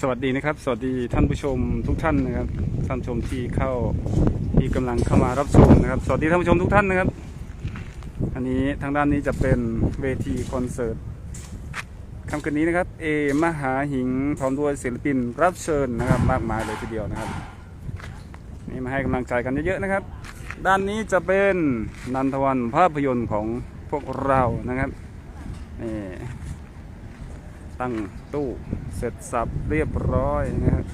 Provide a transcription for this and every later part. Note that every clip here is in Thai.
สวัสดีนะครับ สวัสดีท่านผู้ชมทุกท่านนะครับ ท่านผู้ชมที่เข้าที่กำลังเข้ามารับชมนะครับ สวัสดีท่านผู้ชมทุกท่านนะครับ อันนี้ทางด้านนี้จะเป็นเวทีคอนเสิร์ตค่ำคืนนี้นะครับ เอมหาหิงพร้อมด้วยศิลปินรับเชิญนะครับ มากมายเลยทีเดียวนะครับ นี่มาให้กำลังใจกันเยอะๆนะครับ ด้านนี้จะเป็นนันทวันภาพยนตร์ของพวกเรานะครับนี่ตั้งตู้เสร็จสับเรียบร้อยนะครับ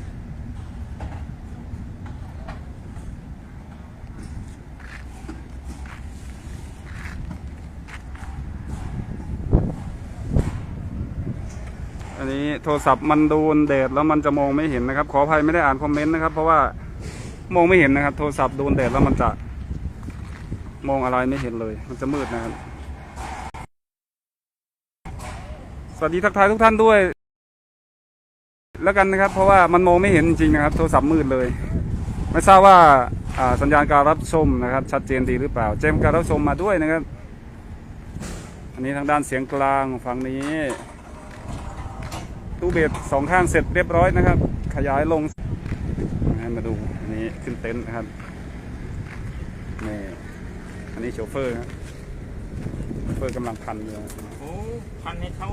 อันนี้โทรศัพท์มันโดนแดดแล้วมันจะมองไม่เห็นนะครับ ขออภัยไม่ได้อ่านคอมเมนต์นะครับ เพราะว่ามองไม่เห็นนะครับ โทรศัพท์โดนแดดแล้วมันจะ มองอะไรไม่เห็นเลย มันจะมืดนะครับ สวัสดีทักทายทุกท่านด้วย แล้วกันนะครับ เพราะว่ามันมองไม่เห็นจริงนะครับ โทรศัพท์มืดเลย ไม่ทราบว่าสัญญาณการรับชมนะครับ ชัดเจนดีหรือเปล่าแจ้งการรับชมมาด้วยนะครับ อันนี้ทางด้านเสียงกลางฝั่งนี้ตู้เบสสองข้างเสร็จเรียบร้อยนะครับ ขยายลงให้มาดูอันนี้ขึ้นเต็นท์นะครับนี่ อันนี้โชเฟอร์ครับโชเฟอร์กำลังพันอยู่นะครับโอ้พันให้เขา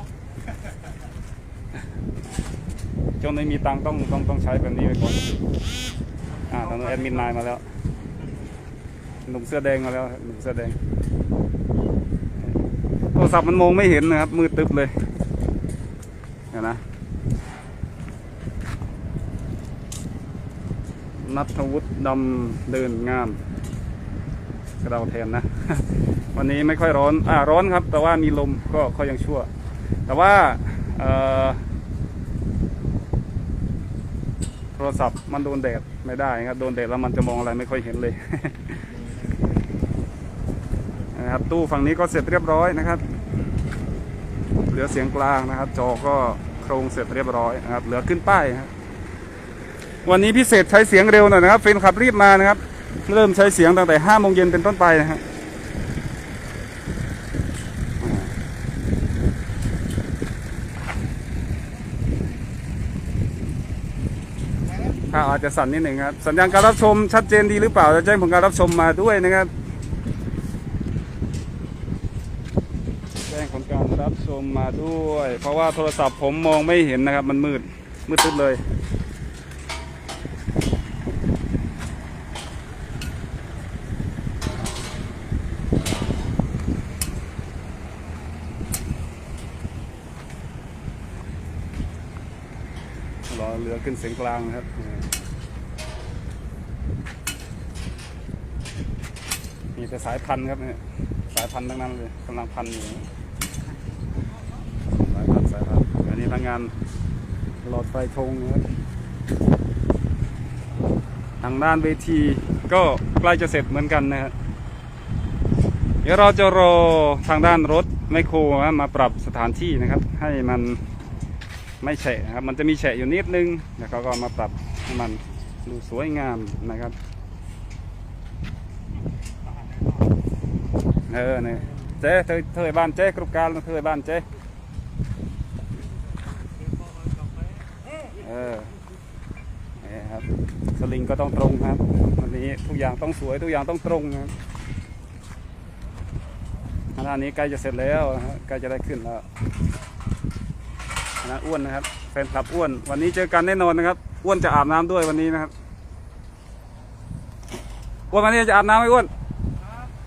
จนไม่มีตังค์ต้องต้องต้องใช้แบบนี้ไปก่อนอ่าตอนนี้นแอดมินนายมาแล้วหนุ่มเสื้อแดงมาแล้วครับหนุ่มเสื้อแดงโทรศัพท์มันมองไม่เห็นนะครับ มืดตึ๊บเลยเห็นนะนัทวุฒิดำเดินงาม กระเดาแทนนะ วันนี้ไม่ค่อยร้อนอ่าร้อนครับ แต่ว่ามีลมก็ก็ยังชั่ว แต่ว่าโทรศัพท์มันโดนแดดไม่ได้ครับโดนแดดแล้วมันจะมองอะไรไม่ค่อยเห็นเลยนะครับตู้ฝั่งนี้ก็เสร็จเรียบร้อยนะครับ เหลือเสียงกลางนะครับ จอก็โครงเสร็จเรียบร้อยนะครับ เหลือขึ้นป้ายครับวันนี้พิเศษใช้เสียงเร็วหน่อยนะครับเฟนขับรีบมานะครับ เริ่มใช้เสียงตั้งแต่ห้าโมงเย็นเป็นต้นไปนะครับอาจจะสั่นนิดหนึ่งครับ สัญญาณการรับชมชัดเจนดีหรือเปล่าจะแจ้งผลการรับชมมาด้วยนะครับ แจ้งผลการรับชมมาด้วย เพราะว่าโทรศัพท์ผมมองไม่เห็นนะครับ มันมืดมืดตึ๊บเลย รอเรือขึ้นเสียงกลางนะครับมีแต่สายพันธุ์ครับเนี่ยสายพันธุ์ทั้งนั้นเลยกำลังพันอยู่สายพันธุ์สายพันธุ์อันนี้พนักงานหลอดไฟธงนะครับทางด้านเวทีก็ใกล้จะเสร็จเหมือนกันนะครับเดี๋ยวเราจะรอทางด้านรถไมโครมาปรับสถานที่นะครับ ให้มัน ไม่แฉะนะครับ มันจะมีแฉะอยู่นิดนึงแล้วเขาก็มาปรับให้มันดูสวยงามนะครับ เออเนี่ยเจ๊เธอเธอบ้านเจ๊กรุบการเธอบ้านเจ๊เออนี่ครับสลิงก็ต้องตรงครับวันนี้ทุกอย่างต้องสวยทุกอย่างต้องตรงครับด้านนี้ใกล้จะเสร็จแล้วใกล้จะได้ขึ้นแล้ว นะอ้วนนะครับ แฟนคลับอ้วน วันนี้เจอกันแน่นอนนะครับ อ้วนจะอาบน้ำด้วยวันนี้นะครับอ้วนวันนี้จะอาบน้ำไหมอ้วน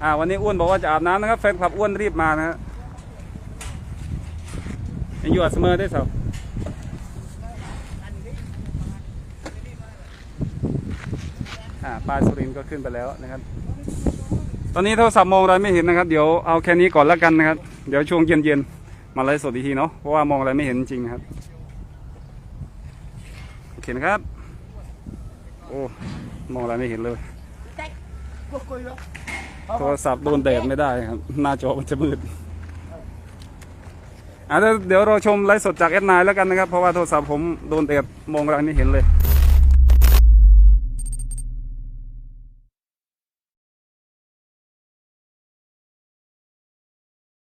อ่าวันนี้อ้วนบอกว่าจะอาบน้ำนะครับแฟนคลับอ้วนรีบมานะฮะยังอยู่อัดเสมอได้สาวอ่าป้าสุรินก็ขึ้นไปแล้วนะครับ ตอนนี้โทรศัพท์มองอะไรไม่เห็นนะครับ เดี๋ยวเอาแค่นี้ก่อนแล้วกันนะครับ เดี๋ยวช่วงเย็นๆ มาไลฟ์สดอีกทีเนาะเพราะว่ามองอะไรไม่เห็นจริงครับโอเคนะครับ โอ้มองอะไรไม่เห็นเลยโทรศัพท์โดนแดดไม่ได้ครับ หน้าจอมันจะมืดอะเดี๋ยวเดี๋ยวเราชมไลฟ์สดจากแอดไนแล้วกันนะครับ เพราะว่าโทรศัพท์ผมโดนแดดมองอะไรไม่เห็นเลย